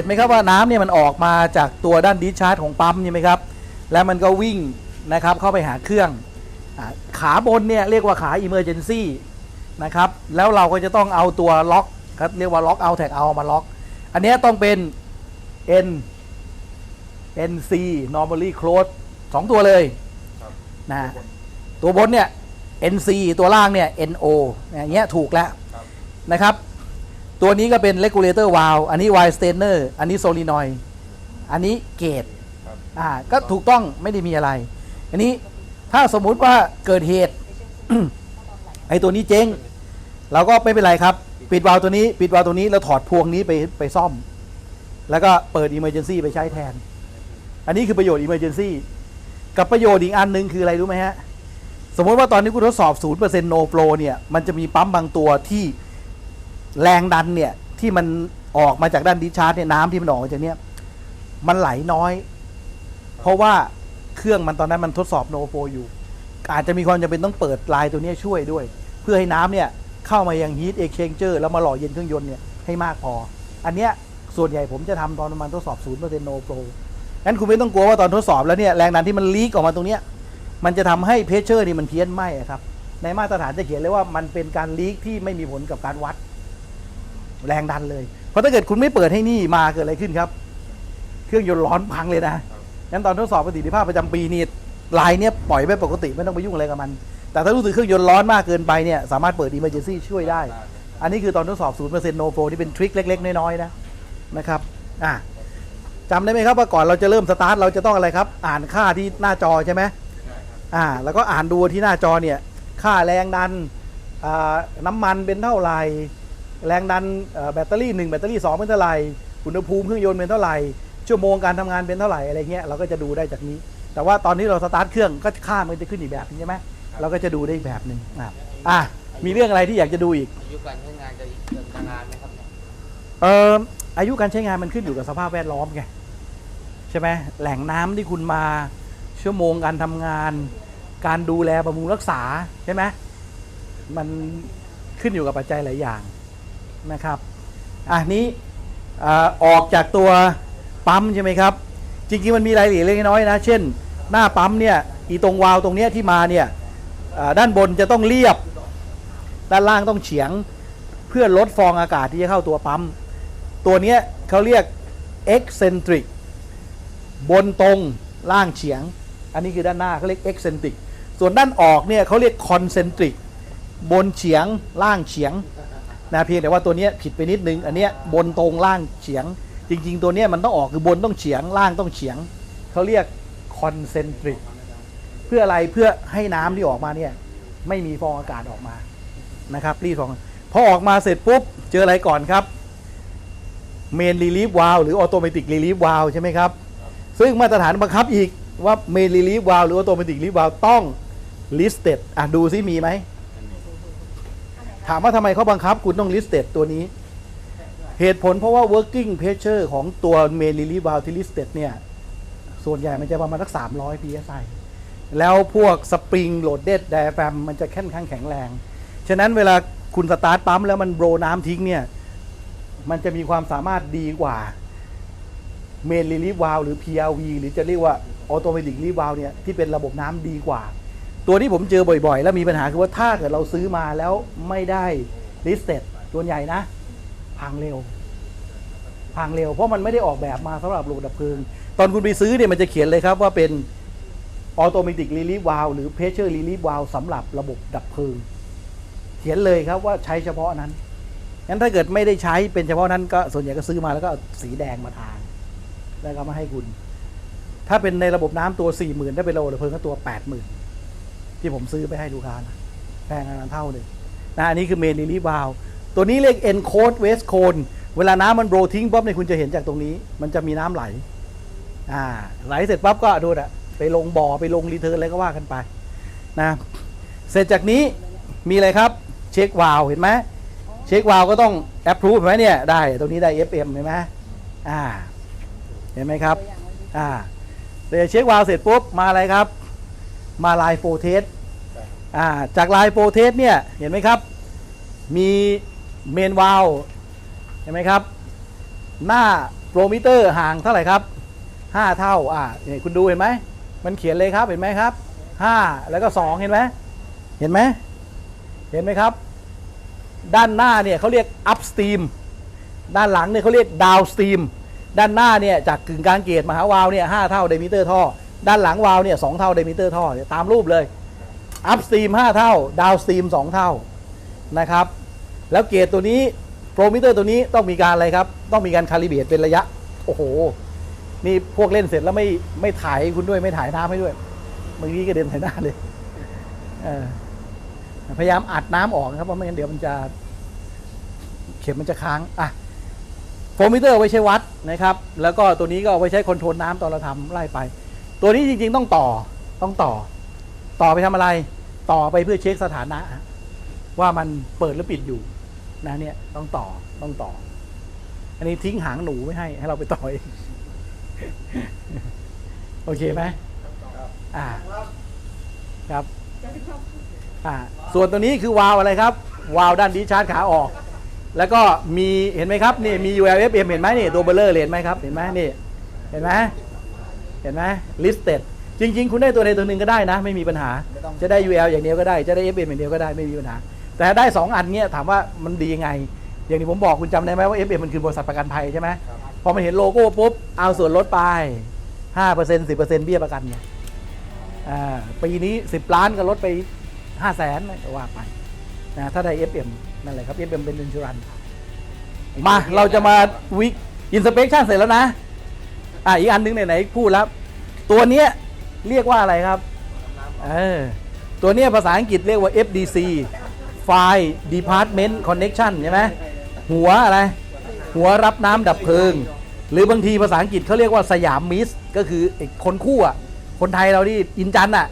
ห็นไหมครับว่าน้ำเนี่ยมันออกมาจากตัวด้านดิสชาร์จของปั๊มใช่ไหมครับ แล้วมันก็วิ่งนะครับเข้าไปหาเครื่องอาขาบนเนี่ยเรียกว่าขา Emergency นะครับ แล้วเราก็จะต้องเอาตัวล็อกครับเรียกว่าล็อกเอาแท็กเอามาล็อก อันเนี้ยต้องเป็น N NC normally close สองตัวเลยครับนะฮะตัวบนเนี่ย NC ตัวล่างเนี่ย NO อย่างเงี้ยถูกแล้วครับนะครับ ตัวนี้ก็เป็น regulator valve อันนี้ wire strainer อันนี้ solenoid อันนี้เกตครับอ่าก็ถูกต้องไม่ได้มีอะไร อันนี้ถ้าสมมุติว่าเกิดเหตุ ไอ้ตัวนี้เจ๊ง เราก็ไม่เป็นไรครับ ปิดวาล์วตัวนี้ ปิดวาล์วตัวนี้แล้วถอดพวงนี้ไปไปซ่อม แล้วก็เปิด emergency ไปใช้แทน อันนี้คือประโยชน์ emergency กับประโยชน์อีกอันหนึ่งคืออะไรรู้ไหมฮะ สมมติว่าตอนนี้คุณทดสอบ 0% no flow เนี่ย มันจะมีปั๊มบางตัวที่ แรงดันเนี่ยที่มันออกมาจากด้านดิชาร์จเนี่ยน้ำที่มันออกมาจากเนี้ยมันไหลน้อย เพราะว่าเครื่องมันตอนนั้นมันทดสอบ no flow อยู่ อาจจะมีความจำเป็นต้องเปิดลายตัวนี้ช่วยด้วย เพื่อให้น้ำเนี่ยเข้ามายัง heat exchanger แล้วมาหล่อเย็นเครื่องยนต์เนี่ยให้มากพอ อันเนี้ยส่วนใหญ่ผมจะทำตอนประมาณทดสอบ0% no flow งั้นคุณไม่ต้องกลัวว่าตอนทดสอบแล้วเนี่ยแรงดันที่มันลีกออกมาตรงเนี้ยมันจะทำให้เพชเชอร์นี่มันเพี้ยนไหมครับในมาตรฐานจะเขียนเลยว่ามันเป็นการลีกที่ไม่มีผลกับการวัด แรงดันเลย เพราะถ้าเกิดคุณไม่เปิดให้นี่มาเกิดอะไรขึ้นครับ เครื่องยนต์ร้อนพังเลยนะงั้นตอนทดสอบประสิทธิภาพประจำปีนี่ลายเนี้ยปล่อยไปปกติไม่ต้องไปยุ่งอะไรกับมัน แต่ถ้ารู้สึกเครื่องยนต์ร้อนมากเกินไปเนี่ยสามารถเปิด emergency ช่วยได้ อันนี้คือตอนทดสอบ0% no flow ที่เป็นทริคเล็กๆ น้อยๆนะนะครับอะจำได้ไหมครับว่าก่อนเราจะเริ่มสตาร์ทเราจะต้องอะไรครับ อ่านค่าที่หน้าจอใช่ไหมอ่า แล้วก็อ่านดูที่หน้าจอเนี่ย ค่าแรงดันอ่าน้ำมันเป็นเท่าไหร่ แรงดันเอ่อแบตเตอรี่หนึ่งแบตเตอรี่สองเป็นเท่าไหร่อุณหภูมิเครื่องยนต์เป็นเท่าไหร่ ชั่วโมงการทำงานเป็นเท่าไหร่อะไรเงี้ยเราก็จะดูได้จากนี้ แต่ว่าตอนนี้เราสตาร์ทเครื่องก็ค่ามันจะขึ้นอีกแบบนึงใช่ไหมเราก็จะดูได้อีกแบบหนึ่งอะอะมีเรื่องอะไรที่อยากจะดูอีกอายุการใช้งานจะจะนานไหมครับเนี่ยเอออายุการใช้งานมันขึ้นอยู่กับสภาพแวดล้อมไงใช่ไหมแหล่งน้ำที่คุณมาชั่วโมงการทำงาน การดูแลบำรุงรักษาใช่ไหมมันขึ้นอยู่กับปัจจัยหลายอย่าง นะครับอะนี้ออกจากตัวปั๊มใช่ไหมครับ จริงๆมันมีรายละเอียดเล็กน้อยนะ เช่น หน้าปั๊มเนี่ยอีตรงวาล์วตรงเนี้ยที่มาเนี่ยด้านบนจะต้องเรียบ ด้านล่างต้องเฉียงเพื่อลดฟองอากาศที่จะเข้าตัวปั๊ม ตัวเนี้ยเขาเรียก eccentric บนตรงล่างเฉียง อันนี้คือด้านหน้าเขาเรียก eccentric ส่วนด้านออกเนี่ยเขาเรียก concentric บนเฉียงล่างเฉียง นะเพียงแต่ว่าตัวนี้ผิดไปนิดนึง อันเนี้ยบนตรงล่างเฉียง จริง ๆ ตัวเนี้ยมันต้องออกคือบนต้องเฉียงล่างต้องเฉียงเขาเรียก concentric เพื่ออะไรเพื่อให้น้ำที่ออกมาเนี่ยไม่มีฟองอากาศออกมานะครับรีดฟองพอออกมาเสร็จปุ๊บเจออะไรก่อนครับเมนรีลีฟวาลหรือออโตเมติกรีลีฟวาลใช่ไหมครับ ซึ่งมาตรฐานบังคับอีกว่าเมนรีลีฟวาลหรือออโตเมติกรีลีฟวาลต้อง listed อะดูซิมีไหม ถามว่าทำไมเขาบังคับคุณต้อง listed ตัวนี้ เหตุผลเพราะว่า working pressure ของตัว main relief valve ที่ listed เนี่ย ส่วนใหญ่มันจะประมาณสัก 300 psi แล้วพวก spring loaded diaphragm มันจะค่อนข้างแข็งแรง ฉะนั้นเวลาคุณสตาร์ทปั๊มแล้วมันโบรน้ำทิ้งเนี่ย มันจะมีความสามารถดีกว่า main relief valve หรือ PRV หรือจะเรียกว่า automatic relief valve เนี่ย ที่เป็นระบบน้ำดีกว่า ตัวที่ผมเจอบ่อยๆ แล้วมีปัญหาคือว่าถ้าเกิดเราซื้อมาแล้วไม่ได้ listed ส่วใหญ่นะ พังเร็ว พังเร็ว เพราะมันไม่ได้ออกแบบมาสำหรับระบบดับเพลิง ตอนคุณไปซื้อเนี่ยมันจะเขียนเลยครับว่าเป็น automatic relief valve หรือ pressure relief valve สำหรับระบบดับเพลิง เขียนเลยครับว่าใช้เฉพาะนั้นงั้นถ้าเกิดไม่ได้ใช้เป็นเฉพาะนั้นก็ส่วนใหญ่ก็ซื้อมาแล้วก็เอาสีแดงมาทาแล้วก็มาให้คุณ ถ้าเป็นในระบบน้ำตัวสี่หมื่นถ้าเป็นระบบดับเพลิงก็ตัวแปดหมื่น ที่ผมซื้อไปให้ลูกค้านะแพงกันเท่าหนึ่งนะอันนี้คือเมน r ิลี v วาลตัวนี้เรียก encode west cone เวลาน้ำมันโบรทิ้งปั๊บเนี่ยคุณจะเห็นจากตรงนี้ มันจะมีน้ำไหล อ่า ไหลเสร็จปั๊บก็ดูอะไปลงบ่อไปลงรีเทิร์นอะไรก็ว่ากันไปนะเสร็จจากนี้มีอะไรครับ เช็ควาลเห็นไหมเช็ควาลก็ต้อง approve เห็นไหมเนี่ยได้ตรงนี้ได้ FM เห็นไหมอ่า เห็นไหมครับ อ่าเดี๋ยวเช็ควาลเสร็จปุ๊บมาอะไรครับ มาลายโฟเทสอ่าจากลายโฟเทสเนี่ยเห็นไหมครับ มีเมนวาลเห็นไหมครับ หน้าโปรมิเตอร์ห่างเท่าไหร่ครับ5เท่าอ่านี่คุณดูเห็นไหมมันเขียนเลยครับเห็นไหมครับ 5 แล้วก็ 2 เห็นไหมเห็นไหมเห็นไหมครับ ด้านหน้าเนี่ยเขาเรียก upstream ด้านหลังเนี่ยเขาเรียก downstream ด้านหน้าเนี่ยจากกึ่งกลางเกตมหาวาล์วเนี่ยห้าเท่าไดมิเตอร์ท่อ ด้านหลังวาล์วเนี่ยสองเท่าไดมิเตอร์ท่อเนี่ยตามรูปเลย upstream 5เท่า downstream 2เท่านะครับ แล้วเกตตัวนี้โปรมิเตอร์ตัวนี้ต้องมีการอะไรครับ ต้องมีการคาลิเบรตเป็นระยะ โอ้โห นี่พวกเล่นเสร็จแล้วไม่ไม่ถ่ายให้คุณด้วยไม่ถ่ายน้ำให้ด้วยเมื่อกี้ก็เด็นใส่หน้าเลยเพยายามอัดน้ำออกครับเพราะไม่งั้นเดี๋ยวมันจะเข็มมันจะค้างอะโฟมิเตอร์เอาไว้ใช้วัดนะครับ แล้วก็ตัวนี้ก็เอาไว้ใช้คอนโทรลน้ำตอนเราทำไล่ไป ตัวนี้จริงๆต้องต่อต้องต่อ ต่อไปทำอะไร ต่อไปเพื่อเช็คสถานะ ว่ามันเปิดหรือปิดอยู่นะเนี่ยต้องต่อต้องต่อ อันนี้ทิ้งหางหนูไม่ให้ ให้เราไปต่อเองโอเคไหมอ่าครับอ่าส่วนตัวนี้คือวาล์วอะไรครับ วาล์วด้านดีชาร์จขาออก แล้วก็มีเห็นไหมครับนี่มี ULFM เห็นไหมนี่ตัวเบลเลอร์เห็นไหมครับ เห็นไหมนี่ เห็นไหม เห็นไหม listed จริง ๆ คุณได้ตัวใดตัวหนึ่งก็ได้นะ ไม่มีปัญหา จะได้ UL อย่างเดียวก็ได้ จะได้ FM อย่างเดียวก็ได้ไม่มีปัญหา แต่ได้ 2 อันเนี้ยถามว่ามันดียังไง อย่างที่ผมบอกคุณจำได้ไหมว่า FM มันคือบริษัทประกันภัยใช่ไหมพอมันเห็นโลโก้ปุ๊บเอาส่วนลดไป5% 10%เบี้ยประกันไงอ่าปีนี้ 10 ล้านก็ลดไป 5 0 0แสนก็ว่าไปนะถ้าได้ FM นั่นแหละครับ FM เป็น insurance มาเราจะมาวิกอินสเป t ชันเสร็จแล้วนะ อะอีกอันหนึงไหนๆพูดแล้ว ตัวเนี้ยเรียกว่าอะไรครับเออตัวเนี้ยภาษาอังกฤษเรียกว่า FDC Fire Department Connection ใช่ไหมหัวอะไร หัวรับน้ำดับเพลิง หรือบางทีภาษาอังกฤษเขาเรียกว่าสยามมิส ก็คืออคนคู่อะ คนไทยเราที่อินจันอะ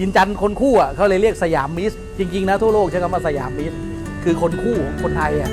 อินจันคนคู่อะเขาเลยเรียกสยามมิส จริง ๆ นะทั่วโลกใช้คำว่าสยามมิส คือคนคู่ของคนไทยอะ